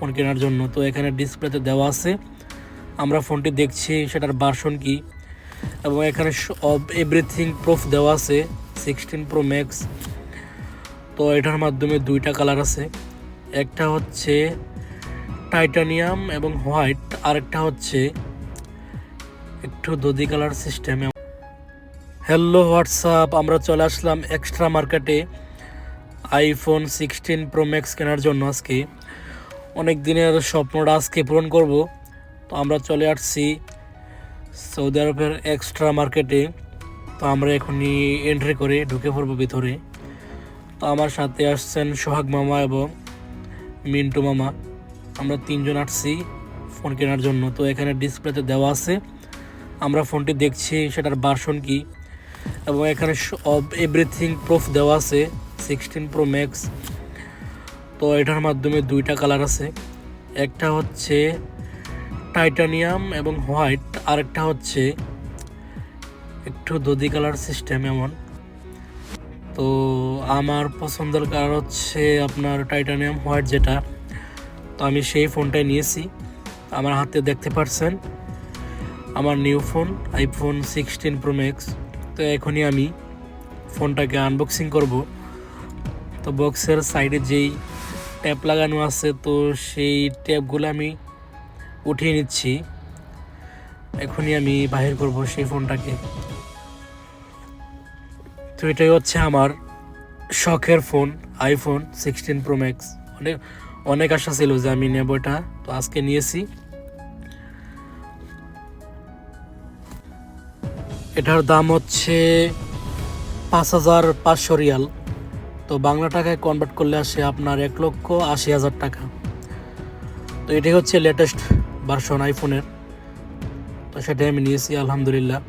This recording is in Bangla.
ফোন কেনার জন্য। তো এখানে ডিসপ্লেতে দেওয়া আছে। আমরা ফোনটি দেখছি, সেটার বার্সন কি। এবং এখানে সব এভরিথিং প্রুফ দেওয়া আছে সিক্সটিন প্রো ম্যাক্স তো এটার মাধ্যমে দুইটা কালার আছে। একটা হচ্ছে টাইটানিয়াম এবং হোয়াইট আরেকটা হচ্ছে একটু দদি কালার সিস্টেম হ্যালো হোয়াটসঅ্যাপ আমরা চলে আসলাম এক্সট্রা মার্কেটে আইফোন সিক্সটিন প্রো ম্যাক্স কেনার জন্য আজকে। অনেক দিনের স্বপ্নটা আজকে পূরণ করব। তো আমরা চলে আসছি সৌদি আরবের এক্সট্রা মার্কেটে তো আমরা এখনই এন্ট্রি করে ঢুকে পড়ব ভিতরে। তো আমার সাথে আসছেন সোহাগ মামা এবং মিন্টু মামা। আমরা তিনজন আসছি ফোন কেনার জন্য। তো এখানে ডিসপ্লেতে দেওয়া আছে। আমরা ফোনটি দেখছি সেটার ভার্সন কি। এবং এখানে সব এভরিথিং প্রুফ দেওয়া আছে। সিক্সটিন প্রো ম্যাক্স তো এটার মাধ্যমে দুইটা কালার আছে। একটা হচ্ছে টাইটানিয়াম এবং হোয়াইট, আরেকটা হচ্ছে একটু দধি কালার সিস্টেম এমন। তো আমার পছন্দের কালার হচ্ছে আপনার টাইটানিয়াম হোয়াইট যেটা। তো আমি সেই ফোনটাই নিয়েছি। আমার হাতে দেখতে পারছেন, আমার new phone iPhone sixteen pro max তো এখনই আমি ফোনটাকে আনবক্সিং করব। তো বক্সের সাইডে যেই ট্যাপ লাগানো আছে, তো সেই ট্যাপগুলো আমি উঠিয়ে নিচ্ছি। এখনই আমি বাহির করব সেই ফোনটাকে। তো এটাই হচ্ছে আমার শখের phone iPhone sixteen pro max অনেক অনেক আশা ছিল যে আমি নেব এটা, তো আজকে নিয়েছি। এটার দাম হচ্ছে পাঁচ হাজার পাঁচশো রিয়াল। তো বাংলা টাকায় কনভার্ট করলে আসে আপনার এক লক্ষ আশি হাজার টাকা। তো এটাই হচ্ছে লেটেস্ট ভার্সন আইফোনের তো সেটাই আমি নিয়েছি, আলহামদুলিল্লাহ।